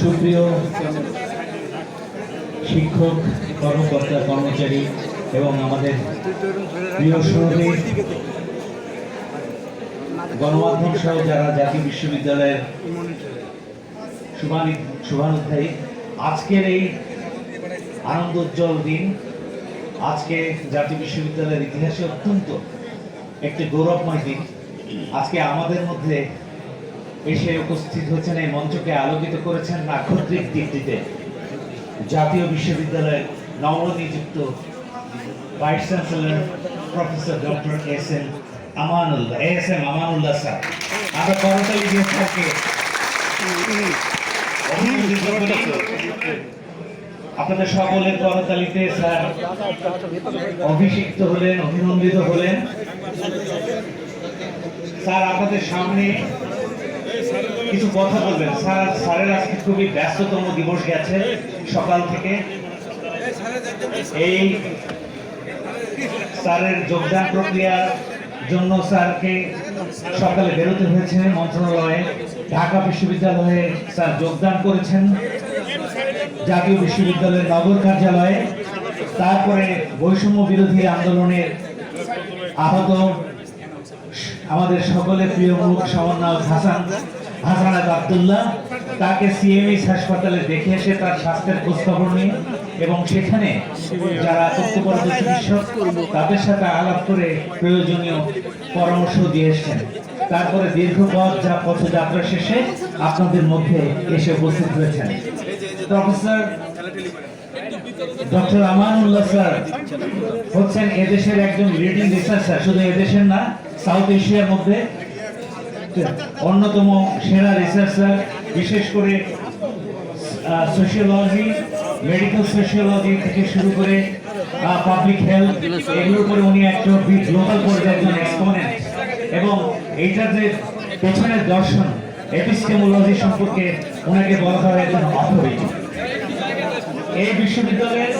সুপ্রিয় শিক্ষক, কর্মকর্তা, কর্মচারী এবং আমাদের প্রিয় সহযোগী গণমাধ্যম সহ যারা জাতীয় বিশ্ববিদ্যালয়ের শুভানি শুভানুধ্যায়ী আজকের এই আনন্দোজ্জ্বল দিন, আজকে জাতীয় বিশ্ববিদ্যালয়ের ইতিহাসে অত্যন্ত একটি গৌরবময় দিন। আজকে আমাদের মধ্যে এসে উপস্থিত হয়েছেন, এই মঞ্চকে আলোকিত করেছেন নাক্ষত্রিক দীপ্তিতে। জাতীয় বিশ্ববিদ্যালয়ের নবনিযুক্ত vice chancellor professor doctor S M Amanullah S M Amanullah sir. আমরা করতালি দিয়ে করি। আপনাদের সকলের করতালিতে স্যার অভিষিক্ত হলেন, অভিনন্দিত হলেন। স্যার, আপনাদের সামনে কিছু কথা বলবেন। স্যার, স্যারের আজকে খুবই ব্যস্ততম দিবস গেছে সকাল থেকে। এই স্যারের যোগদান প্রক্রিয়ার জন্য স্যারকে সকালে বেরোতে হয়েছে মন্ত্রণালয়ে। ঢাকা বিশ্ববিদ্যালয়ে স্যার যোগদান করেছেন। জাতীয় বিশ্ববিদ্যালয়ের নগর কার্যালয়ে। তারপরে বৈষম্য বিরোধী আন্দোলনের আহত আমাদের সকলের প্রিয় মুখ সমন্বয়ক হাসান। হাসানাত আব্দুল্লাহ তাকে সিএমএইচ হাসপাতালে দেখে এসে তার স্বাস্থ্যের খোঁজখবর নিয়ে এবং সেখানে যারা কর্তব্যরত চিকিৎসক তাদের সাথে আলাপ করে প্রয়োজনীয় পরামর্শ দিয়ে এসেছেন। তারপরে দীর্ঘ পথ যা পথযাত্রা শেষে আপনাদের মধ্যে এসে উপস্থিত হয়েছেন। প্রফেসর ডক্টর আমানুল্লাহ স্যার হচ্ছেন এদেশের একজন লিডিং রিসার্চার শুধু এদেশের না সাউথ এশিয়ার মধ্যে অন্যতম সেরা রিসার্চার বিশেষ করে সোশিওলজি মেডিকেল সোশিওলজি থেকে শুরু করে পাবলিক হেলথ এগুলোর উপরে উনি একজন গ্লোবাল পর্যায়ে একজন এবং এইটার যে পেছনের দর্শন এপিস্টেমোলজি সম্পর্কে ওনাকে বলা হয় একজন অথরিটি এই বিশ্ববিদ্যালয়ের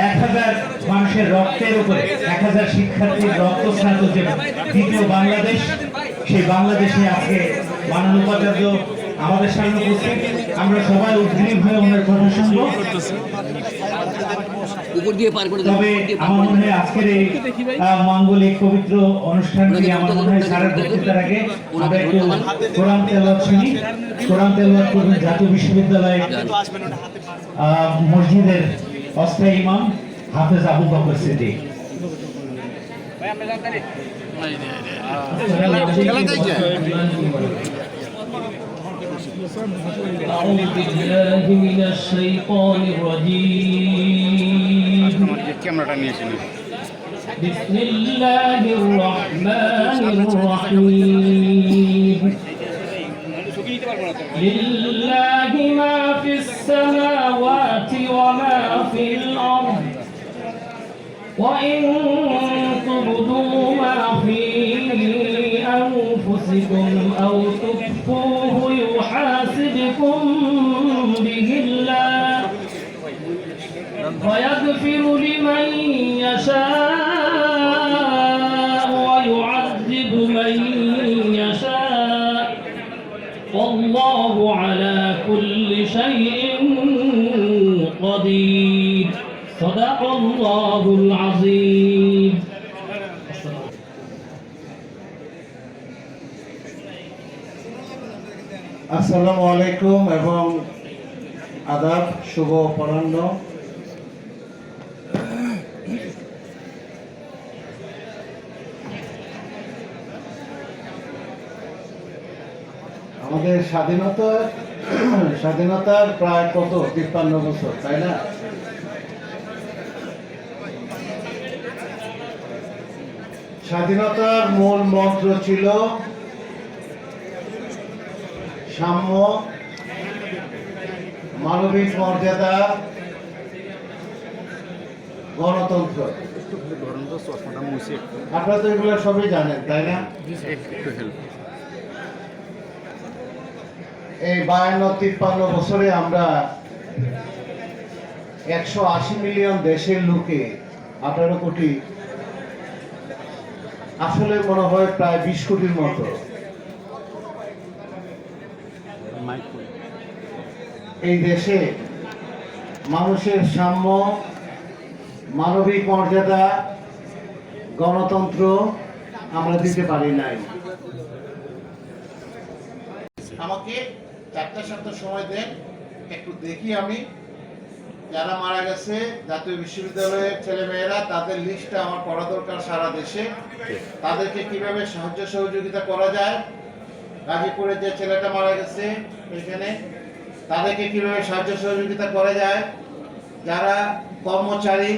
এক হাজার মানুষের রক্তের উপরে, এক হাজার শিক্ষার্থীর রক্ত স্নাত যে দ্বিতীয় বাংলাদেশ সেই বাংলাদেশে আজকে মাননীয় উপাচার্য আমাদের সামনে উপস্থিত। আমরা সবাই উদ্গ্রীব হয়ে ওনার কথা শুনব। উপর দিয়ে পার করে দেবো তবে আমার মনে হয় আজকের এই মাঙ্গলিক পবিত্র অনুষ্ঠানটি আমার মনে হয় সারা বক্তৃতার আগে আমরা একটু কোরআন তেলাওয়াত শুনি। কোরআন তেলাওয়াত করবেন জাতীয় বিশ্ববিদ্যালয় আহ, মসজিদের অস্থায়ী ইমাম হাফেজ আবু বকর সিদ্দিক। أعوذ بالله من الشيطان الرجيم بسم الله الرحمن الرحيم. لله ما في السماوات وما في الأرض وإن ويغفر لمن يشاء ويعذب من يشاء والله على كل شيء قدير صدق الله العظيم আসসালামু আলাইকুম এবং আদাব শুভ অপরাহ্ন আমাদের স্বাধীনতা, স্বাধীনতার প্রায় কত? তিপ্পান্ন বছর, তাই না? স্বাধীনতার মূল মন্ত্র ছিল সাম্য, মানবিক মর্যাদা গণতন্ত্র। আপনারা তো এগুলো সবই জানেন, তাই না? এই বায়ান্ন, তিপ্পান্ন বছরে আমরা একশো আশি মিলিয়ন দেশের লোকে আঠারো কোটি, আসলে মনে হয় প্রায় বিশ কোটির মতো। এই দেশে মানুষের সাম্য মানবিক মর্যাদা গণতন্ত্র আমরা দিতে পারি নাই। আমাকে চারটা সাতটা সময় দেন, একটু দেখি আমি। যারা মারা গেছে, জাতীয় বিশ্ববিদ্যালয়ের ছেলে মেয়েরা তাদের লিস্টটা আমার পড়া দরকার সারা দেশে। তাদেরকে কীভাবে সাহায্য সহযোগিতা করা যায়? গাজীপুরে যে ছেলেটা মারা গেছে এখানে, তাদেরকে কীভাবে সাহায্য সহযোগিতা করা যায়? যারা কর্মচারী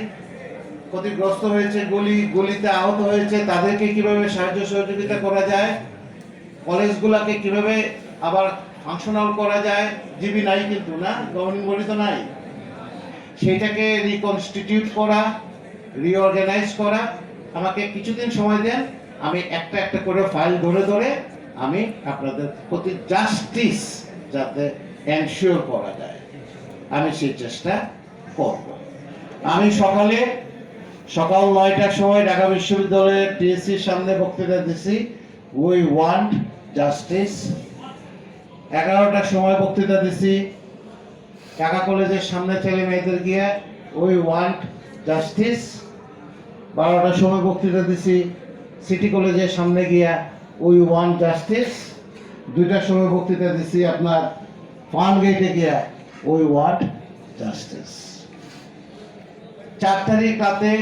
ক্ষতিগ্রস্ত হয়েছে, গলি, গলিতে আহত হয়েছে, তাদেরকে কীভাবে সাহায্য সহযোগিতা করা যায়? কলেজগুলোকে কীভাবে আবার ফাংশনাল করা যায়? জিবি নাই কিন্তু, না? গভর্নিং বডি তো নাই? সেটাকে রিকনস্টিটিউট করা রিঅর্গানাইজ করা। আমাকে কিছুদিন সময় দেন, আমি একটা একটা করে ফাইল ধরে ধরে আমি আপনাদের প্রতি জাস্টিস যাতে এনশিওর করা যায়। আমি সেই চেষ্টা করব। আমি সকালে সকাল নয়টার সময় ঢাকা বিশ্ববিদ্যালয়ের টিএসসির সামনে বক্তৃতা দিছি উই ওয়ান্ট জাস্টিস এগারোটার সময় বক্তৃতা দিছি ঢাকা কলেজের সামনে ছেলে মেয়েদের গিয়ে উই ওয়ান্ট জাস্টিস বারোটার সময় বক্তৃতা দিছি সিটি কলেজের সামনে গিয়া উই ওয়ান্ট জাস্টিস দুইটার সময় বক্তৃতা দিছি আপনার ফান গেটে গিয়া উই ওয়ান্ট জাস্টিস চার তারিখ রাতে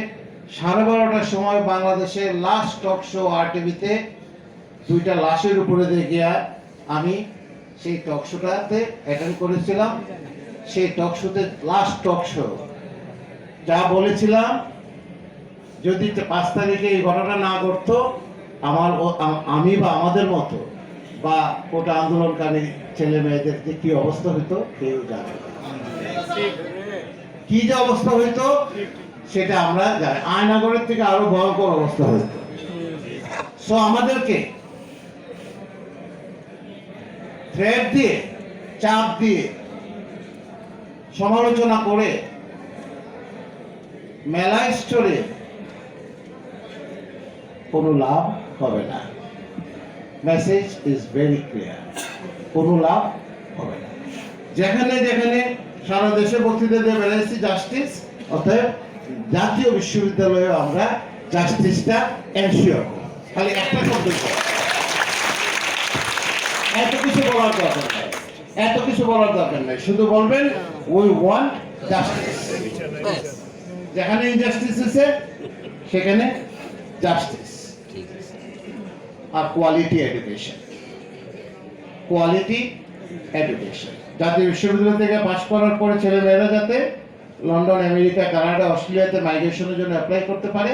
সাড়ে বারোটার সময় বাংলাদেশের লাস্ট টক শো আর টিভিতে দুইটা লাশের উপরে দিয়ে গিয়া আমি সেই টক শোটাতে অ্যাটেন্ড করেছিলাম। সেই টক শোতে লাস্ট টক শো যা বলেছিলাম যদি পাঁচ তারিখে এই ঘটনা না ঘটতো আমার আমি বা আমাদের মতো বা কোটা আন্দোলনকারী ছেলে মেয়েদের যে কি অবস্থা হতো কেউ জানে। কি যে অবস্থা হইতো সেটা আমরা জানি। আয়নাগরের থেকে আরও ভয়ঙ্কর অবস্থা হইতো সো আমাদেরকে থ্রেড দিয়ে, চাপ দিয়ে সমালোচনা করে মেলা স্টোরে কোনো লাভ হবে না। মেসেজ ইজ ভেরি ক্লিয়ার কোনো লাভ হবে না। যেখানে যেখানে সারা দেশে বক্তৃতা দিয়ে বেড়াইছি জাস্টিস অতএব জাতীয় বিশ্ববিদ্যালয়ে আমরা জাস্টিসটা এনশিওর খালি একটা শব্দ এত কিছু বলার দরকার এত কিছু বলার দরকার নাই। শুধু বলবেন উই ওয়ান্ট জাস্টিস যেখানে ইনজাস্টিস আছে, সেখানে জাস্টিস আর কোয়ালিটি এডুকেশন কোয়ালিটি এডুকেশন জাতীয় বিশ্ববিদ্যালয় থেকে পাশ করার পরে ছেলে মেয়েরা যাতে লন্ডন, আমেরিকা, কানাডা, অস্ট্রেলিয়াতে মাইগ্রেশনের জন্য অ্যাপ্লাই করতে পারে।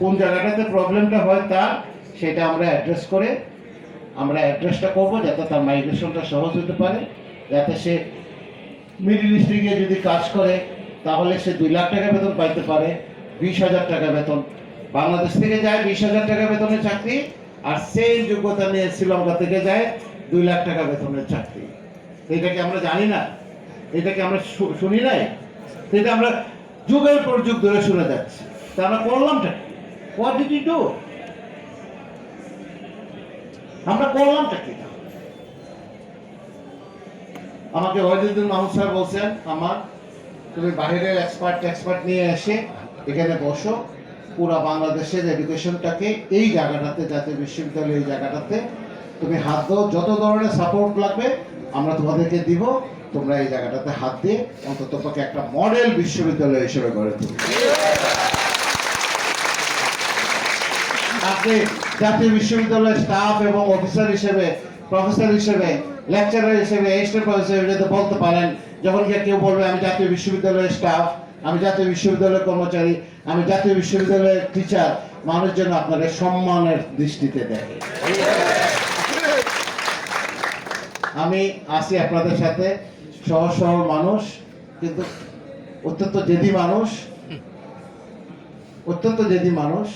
কোন জায়গাটাতে প্রবলেমটা হয় তার, সেটা আমরা অ্যাড্রেস করে আমরা অ্যাড্রেসটা করব যাতে তার মাইগ্রেশনটা সহজ হতে পারে। যাতে সে মিডিল ইস্টে গিয়ে যদি কাজ করে, তাহলে সে দুই লাখ টাকা বেতন পাইতে পারে, বিশ হাজার টাকা বেতন। বাংলাদেশ থেকে যায় বিশ হাজার টাকা বেতনের চাকরি, আর সেই যোগ্যতা নিয়ে শ্রীলঙ্কা থেকে যায় দুই লাখ টাকা বেতনের চাকরি। এটাকে আমরা জানি না? এটাকে আমরা শুনি নাই? এটা আমরা যুগের পর যুগ ধরে শুনে যাচ্ছি। তা আমরা করলামটা হোয়াট ডিড ইউ ডু আমরা করলামটা কি? আমাকে ওয়াহিদুদ্দিন মাহমুদ সাহেব বলছেন, আমার তুমি বাইরের এক্সপার্ট এক্সপার্ট নিয়ে এসে এখানে বসো। পুরা বাংলাদেশের এডুকেশনটাকে এই জায়গাটাতে জাতীয় বিশ্ববিদ্যালয় এই জায়গাটাতে তুমি হাত দাও। যত ধরনের সাপোর্ট লাগবে, আমরা তোমাদেরকে দিব। তোমরা এই জায়গাটাতে হাত দিয়ে অন্তত পক্ষে একটা মডেল বিশ্ববিদ্যালয় হিসেবে গড়ে তুলবে আপনি জাতীয় বিশ্ববিদ্যালয়ের স্টাফ এবং অফিসার হিসেবে প্রফেসর হিসেবে লেকচারার হিসেবে এস্টেট হিসেবে যদি বলতে পারেন, যখন গিয়ে কেউ বলবে, আমি জাতীয় বিশ্ববিদ্যালয়ের স্টাফ আমি জাতীয় বিশ্ববিদ্যালয়ের কর্মচারী, আমি জাতীয় বিশ্ববিদ্যালয়ের টিচার মানুষ যেন আপনাদের সম্মানের দৃষ্টিতে দেখে। আমি আছি আপনাদের সাথে। সহজ সরল মানুষ, কিন্তু অত্যন্ত জেদি মানুষ, অত্যন্ত জেদি মানুষ।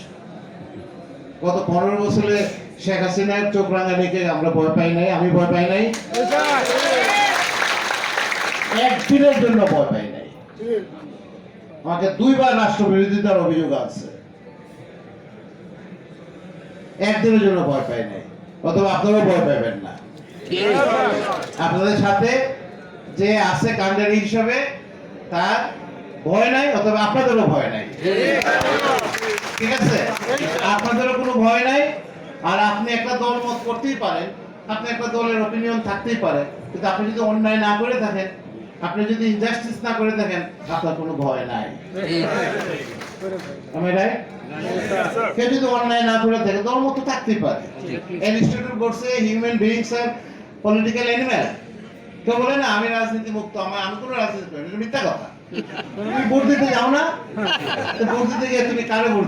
গত পনেরো বছরে শেখ হাসিনার চোখ রাঙানিকে আমরা ভয় পাই নাই, আমি ভয় পাই নাই। একদিনের জন্য ভয় পাই নাই। আমাকে দুইবার রাষ্ট্র বিরোধিতার অভিযোগ আছে। একদিনের জন্য ভয় পাই নাই, অথবা আপনারাও ভয় পাবেন না। আপনাদের সাথে যে আছে কান্ডারি হিসাবে তার ভয় নাই অথবা আপনাদেরও ভয় নাই। ঠিক আছে? আপনাদেরও কোনো ভয় নাই আর আপনি একটা দল মত করতেই পারেন আপনি একটা দলের অপিনিয়ন থাকতেই পারে কিন্তু আপনি যদি অন্যায় না করে থাকেন আপনি যদি ইনজাস্টিস না করে থাকেন আপনার কোনো ভয় নাই। আমি রাইট কেউ যদি অন্যায় না করে থাকে দল মত থাকতেই পারে। ইনস্টিটিউট বলছে হিউম্যান বিংস আর পলিটিক্যাল অ্যানিম্যাল কেউ বলে, না, আমি রাজনীতি মুক্ত আমার, আমি কোনো রাজনীতি করি এটা মিথ্যা কথা। তুমি ভোট দিতে যাও না ভোট দিতে গিয়ে তুমি কারে ভোট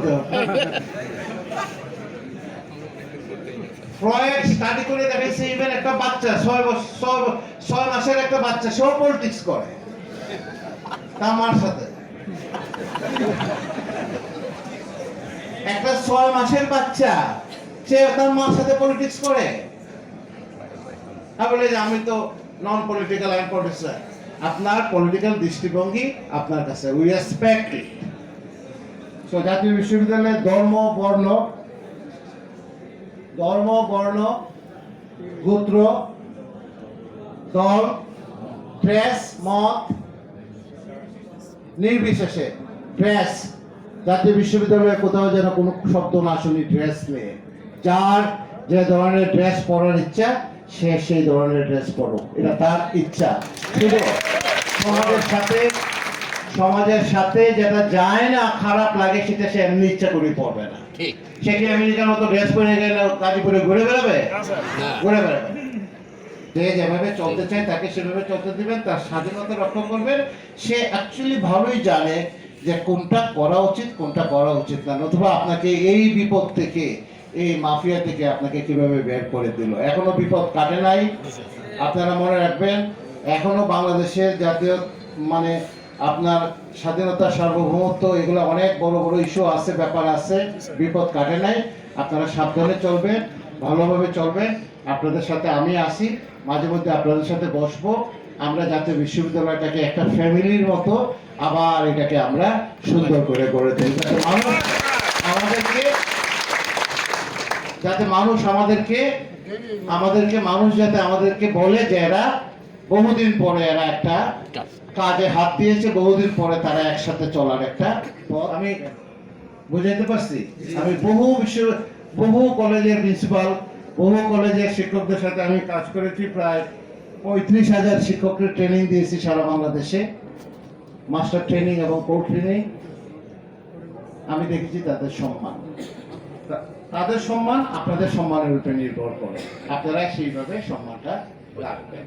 ফ্রয়েড স্টাডি করে ইভেন একটা বাচ্চা, ছয় বছর ছয়- মাসের একটা বাচ্চা, সেও পলিটিক্স করে। সাথে। একটা ছয় মাসের বাচ্চা, সে তার মার সাথে পলিটিক্স করে। বলে আমি তো নন পলিটিক্যাল আইন পলিটিক্যাল আপনার পলিটিক্যাল দৃষ্টিভঙ্গি আপনার কাছে। উই রেসপেক্ট ইট তো জাতীয় বিশ্ববিদ্যালয়ের ধর্ম, বর্ণ ধর্ম, বর্ণ, গোত্র, দল প্রেস মত, নির্বিশেষে ড্রেস জাতীয় বিশ্ববিদ্যালয়ে কোথাও যেন কোনো শব্দ না শুনি ড্রেস নিয়ে। যার যে ধরনের ড্রেস পরার ইচ্ছা সে সেই ধরনের ড্রেস পরো। এটা তার ইচ্ছা। শুধু সমাজের সাথে সমাজের সাথে যেটা যায় না খারাপ লাগে সেটা সে এমনি ইচ্ছা করে পড়বে না। সে কি আমেরিকার মতো ড্রেস পরে গেলে গাজীপুরে ঘুরে বেড়াবে? ঘুরে বেড়াবে। যে যেভাবে চলতে চায় তাকে সেভাবে চলতে দিবেন তার স্বাধীনতা রক্ষা করবেন। সে অ্যাকচুয়ালি ভালোই জানে যে কোনটা করা উচিত কোনটা করা উচিত না। নতুবা আপনাকে এই বিপদ থেকে এই মাফিয়া থেকে আপনাকে কীভাবে বের করে দিল? এখনও বিপদ কাটে নাই? আপনারা মনে রাখবেন, এখনও বাংলাদেশের জাতীয় মানে আপনার স্বাধীনতা, সার্বভৌমত্ব, এগুলো অনেক বড় বড় ইস্যু আছে, ব্যাপার আছে, বিপদ কাটে নাই। আপনারা সাবধানে চলবেন, ভালোভাবে চলবেন। আপনাদের সাথে আমি আসি মাঝে মধ্যে আপনাদের সাথে বসবো। আমরা জাতীয় বিশ্ববিদ্যালয়টাকে একটা ফ্যামিলির মতো আবার এটাকে আমরা সুন্দর করে গড়ে তুলি আমাদেরকে যাতে মানুষ আমাদেরকে আমাদেরকে মানুষ যাতে আমাদেরকে বলে যে এরা বহুদিন পরে এরা একটা কাজে হাত দিয়েছে, বহুদিন পরে তারা একসাথে চলার একটা। আমি বুঝাইতে পারছি? আমি বহু বিশ্ব বহু কলেজের প্রিন্সিপাল, বহু কলেজের শিক্ষকদের সাথে আমি কাজ করেছি, প্রায় পঁয়ত্রিশ হাজার শিক্ষককে ট্রেনিং দিয়েছি সারা বাংলাদেশে। মাস্টার ট্রেনিং এবং কোর্ট ট্রেনিং আমি দেখেছি তাদের সম্মান। তাদের সম্মান আপনাদের সম্মানের উপরে নির্ভর করে। আপনারা সেইভাবে সম্মানটা রাখবেন।